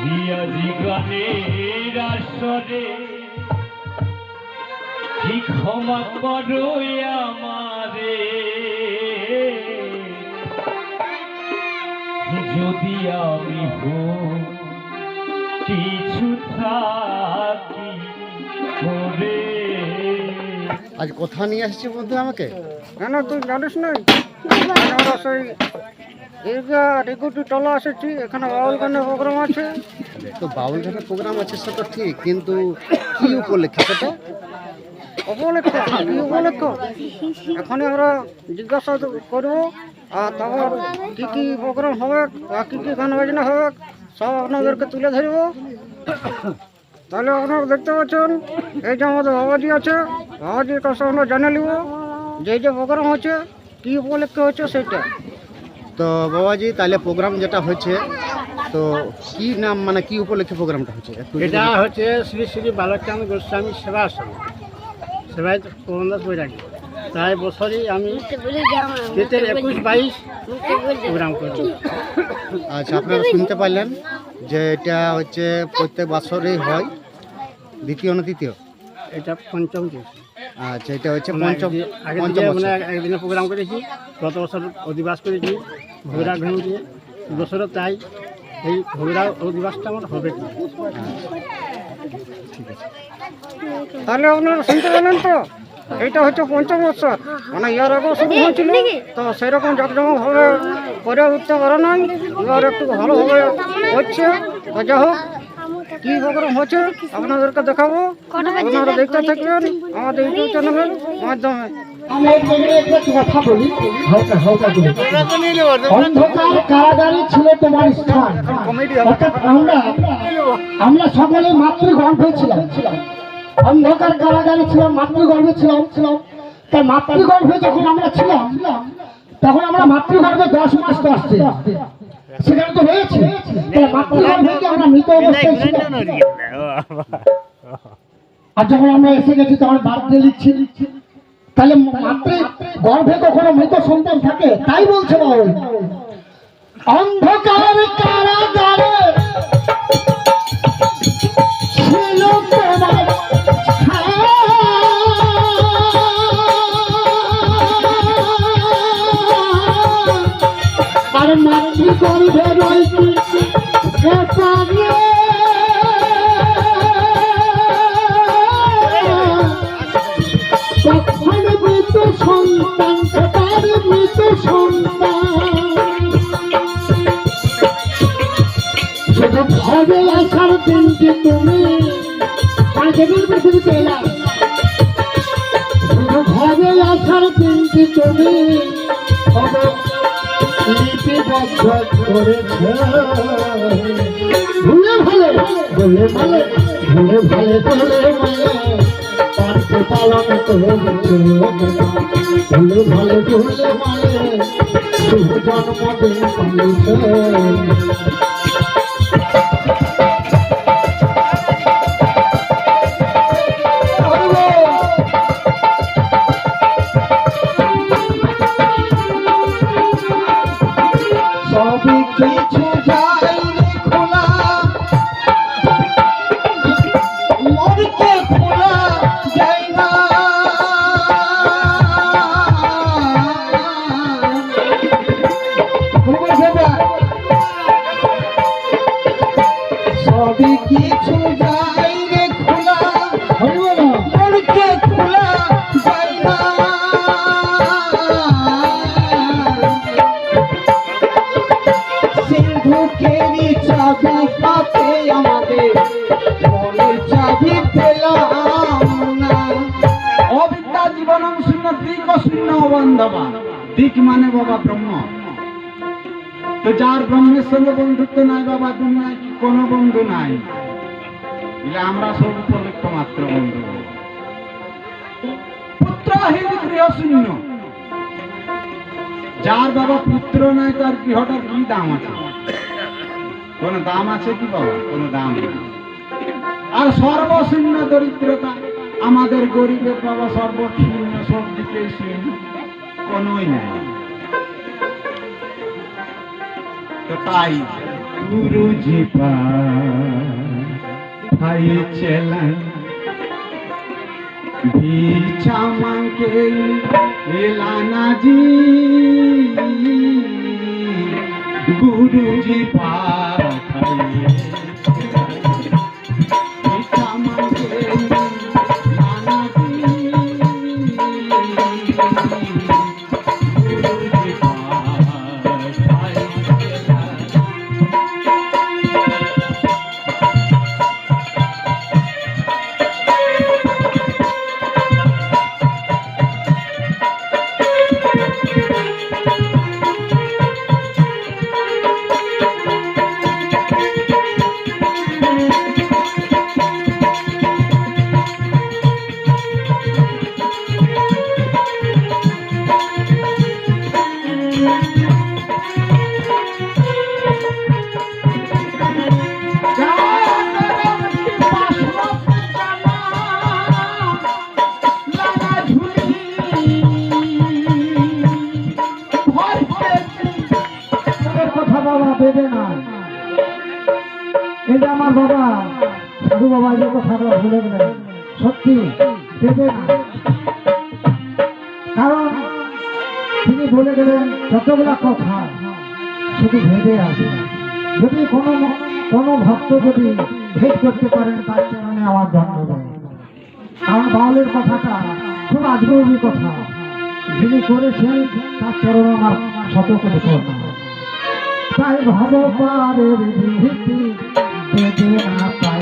হিয়াজি গানের আসরে কি ক্ষমা করো আমারে? যদি আমি হোক কিছু থাকি করে আজ কোথা নিয়ে আসছি বন্ধু আমাকে? না না তুই জানিস না। আমরা দীর্ঘা রেগুটি টলা এসেছি এখানে বাউল গানের প্রোগ্রাম আছে। তো বাউল গানের প্রোগ্রাম আছে সেটা ঠিক কিন্তু কি উপলক্ষে সেটা? উপলক্ষ কি উপলক্ষ? এখনই আমরা জিজ্ঞাসা করব আর তারপর কি কি প্রোগ্রাম হবে আর কি কি গান বাজনা হবে সব আপনাদেরকে তুলে ধরবো। তাহলে আপনারা দেখতে পাচ্ছেন এই যে আমাদের বাবাজি আছে বাবাজির কাছে আমরা জানে নিব যে যে প্রোগ্রাম হচ্ছে কি উপলক্ষে হচ্ছে সেটা। তো বাবাজি তাহলে প্রোগ্রাম যেটা হচ্ছে তো কি নাম মানে কি উপলক্ষে প্রোগ্রামটা হচ্ছে এটা হচ্ছে শ্রী শ্রী বালকচাঁদ গোস্বামী সেবা আশ্রম। সেবায় প্রবন্ধাস বৈরাগী তাই বছরই আমি শীতের একুশ বাইশ প্রোগ্রাম করি আচ্ছা আপনারা শুনতে পারলেন যে এটা হচ্ছে প্রত্যেক বছরেই হয় দ্বিতীয় না তৃতীয়? এটা পঞ্চম আচ্ছা এটা হচ্ছে আমরা পঞ্চম পঞ্চম মানে একদিনে প্রোগ্রাম করেছি গত বছর অধিবাস করেছি ভেঙে দিয়ে বছরও তাই এই ভৈরা অধিবাসটা আমার হবে কি? তাহলে আপনারা শুনতে পেলেন তো এইটা হচ্ছে পঞ্চম বৎসর মানে ইয়ার আগেও শুরু হয়েছিল তো সেরকম জাকজমকভাবে করে উঠতে পারে নাই এবার একটু ভালোভাবে হচ্ছে যাই হোক। কী প্রোগ্রাম হচ্ছে? আপনাদেরকে দেখাবো। আপনারা দেখতে থাকবেন আমাদের ইউটিউব চ্যানেলের মাধ্যমে। অন্ধকার কারাগারে ছিল তোমার স্থান। আমরা আমরা সকলে মাতৃগর্ভে ছিলাম। অন্ধকার কারাগারে ছিলাম মাতৃগর্ভে ছিলাম ছিলাম। তাই মাতৃগর্ভে যখন আমরা ছিলাম তখন আমরা মাতৃগর্ভে দশ মাস তো আসছে সেখানে তো আমরা মৃত অবস্থায় আর যখন আমরা এসে গেছি তখন বার্থডে লিখছি তাহলে মাত্রে গর্ভে কখনো মৃত সন্তান থাকে? তাই বলছে বাউল অন্ধকার কারাগারে ছিল গর্ভে রয়েছে তখন মৃত সন্তান তার মৃত সন্তান। শুধু ভবে আসার দিনটি তুমি পাঁচদিন পৃথিবীতে এলাম? শুধু ভবে আসার দিনটি তুমি লিপিবদ্ধ করেছে ভুলে ভালে ভুলে ভালে ভুলে ভালে ভুলে পার্থ পালন করেছে ভুলে ভালে ভুলে ভালে শুভ জন্মদিন পালিছে তো যার ব্রহ্মের সঙ্গে বন্ধুত্ব নাই বাবা, দুনিয়ায় কি কোনো বন্ধু নাই? এলে আমরা সব উপলক্ষ মাত্র বন্ধু। পুত্রহীন গৃহ শূন্য যার বাবা পুত্র নাই, তার গৃহটার কি দাম আছে? কোন দাম আছে কি বাবা? কোন দাম আর সর্বশূন্য দরিদ্রতা, আমাদের গরিবের বাবা সর্বক্ষীণ সব দিকে শূন্য কোনোই নাই। তো তাই। গুরুজি ভাই চেলান। ভিছা মাঙ্গে এলানা জি গুরুজি পা যতগুলা কথা। শুধু ভেবে আছে যদি কোনো কোনো ভক্ত যদি ভেদ করতে পারেন, তার চরণে আমার দেয়। কারণ বাউলের কথাটা খুব আজগবী কথা। যিনি করেছেন, তার চরণ আমার শত কোটি তাই পাই ভগবানের বিভীতি পাই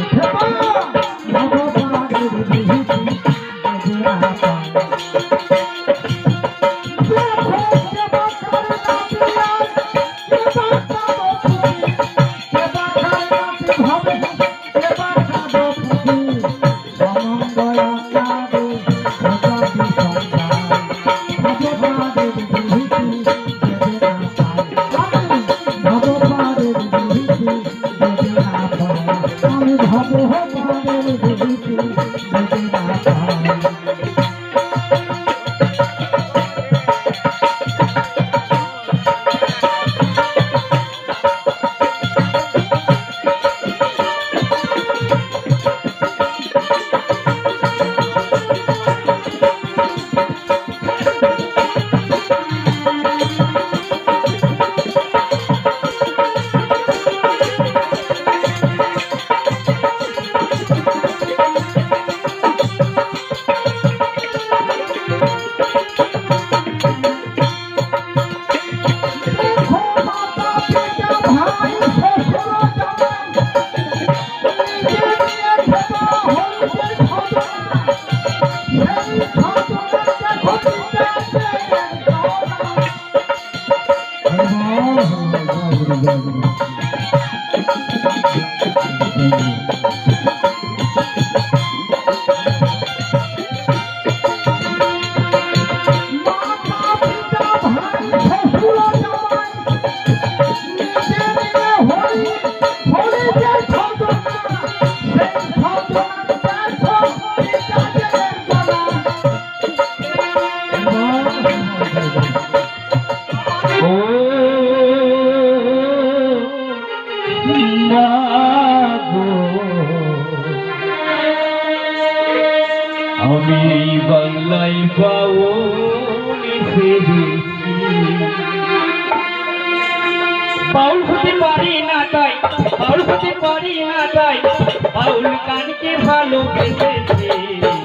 ভালোবেসেছে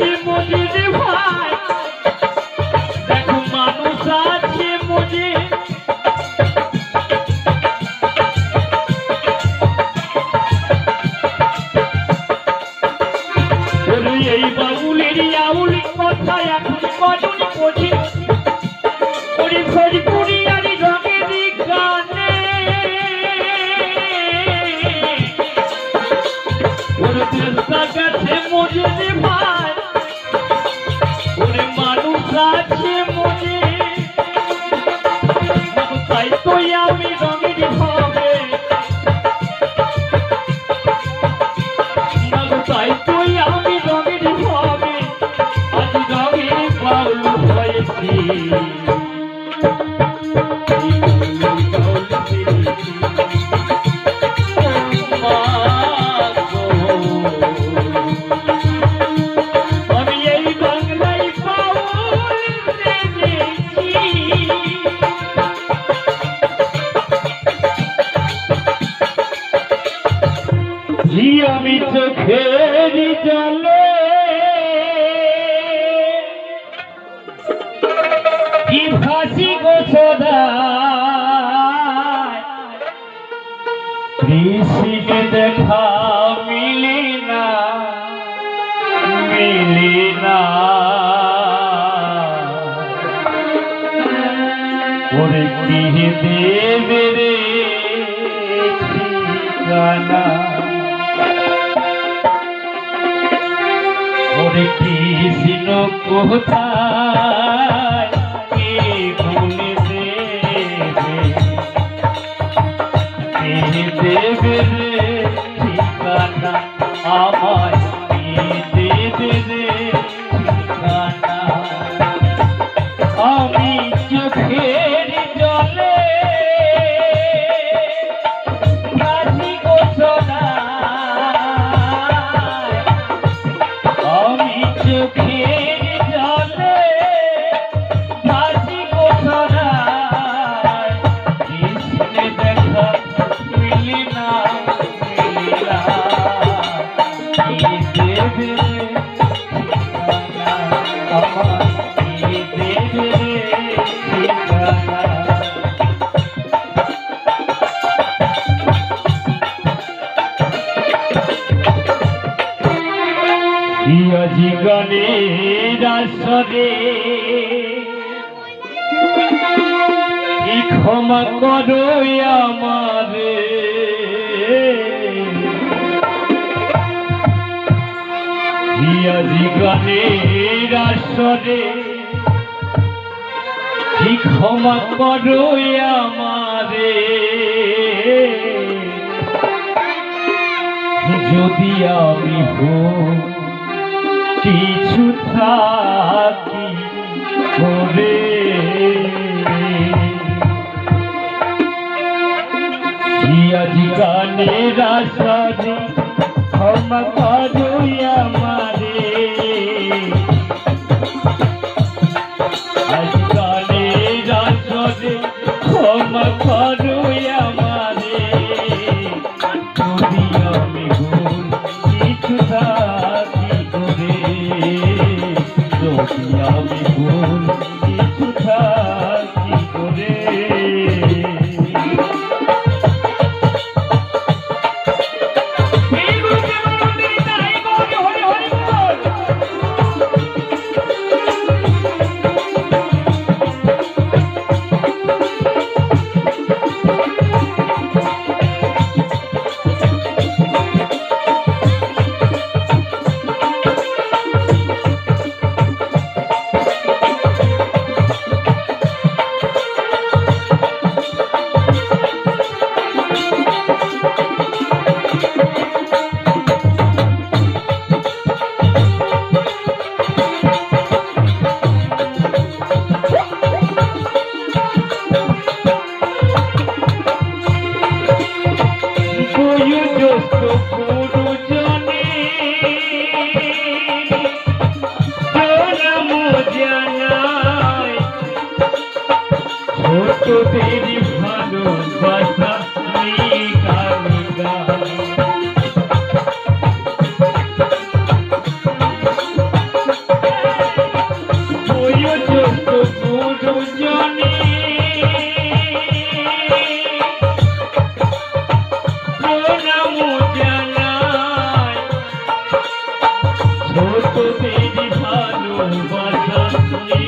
মোদি মোদি So a খোদায় কৃষিকে দেখা মিলি না মিলি না। ওরে কি দেবে রে ঠিকানা। ওরে কৃষ্ণ কোথায়? দেবে রে ঠিকানা আমায় দিতে দেবে করো আমারে রিয়াজি গানে রাসরে কি ক্ষমা করো আমারে যদি আমি হোক কিছু থাকি করে নিরাশনি ক্ষমা করুয়া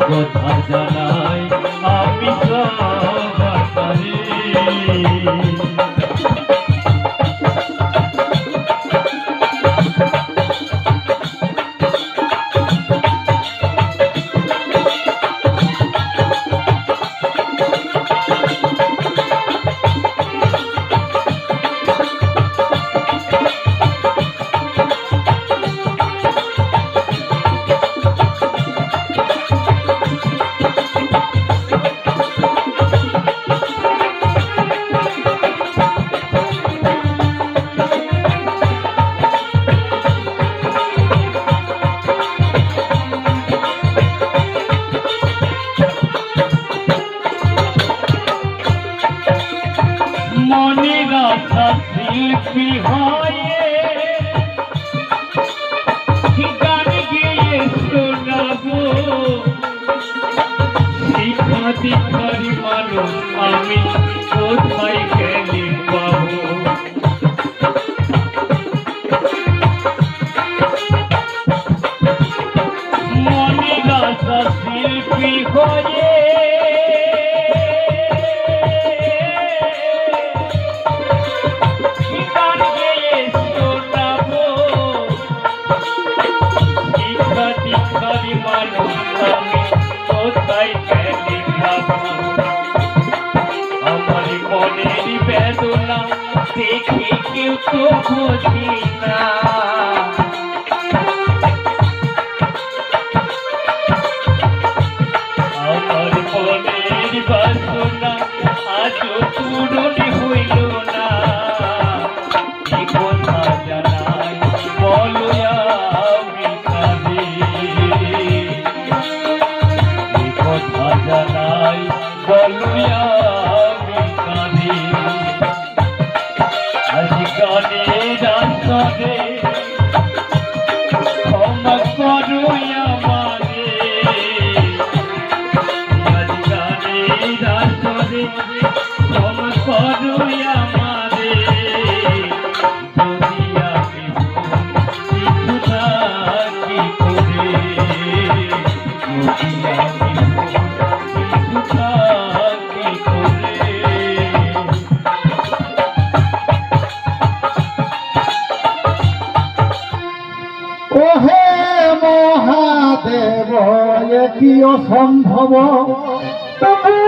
কথা জানাই আমি দেখি কেউ তো বুঝি কি অসম্ভব? তবু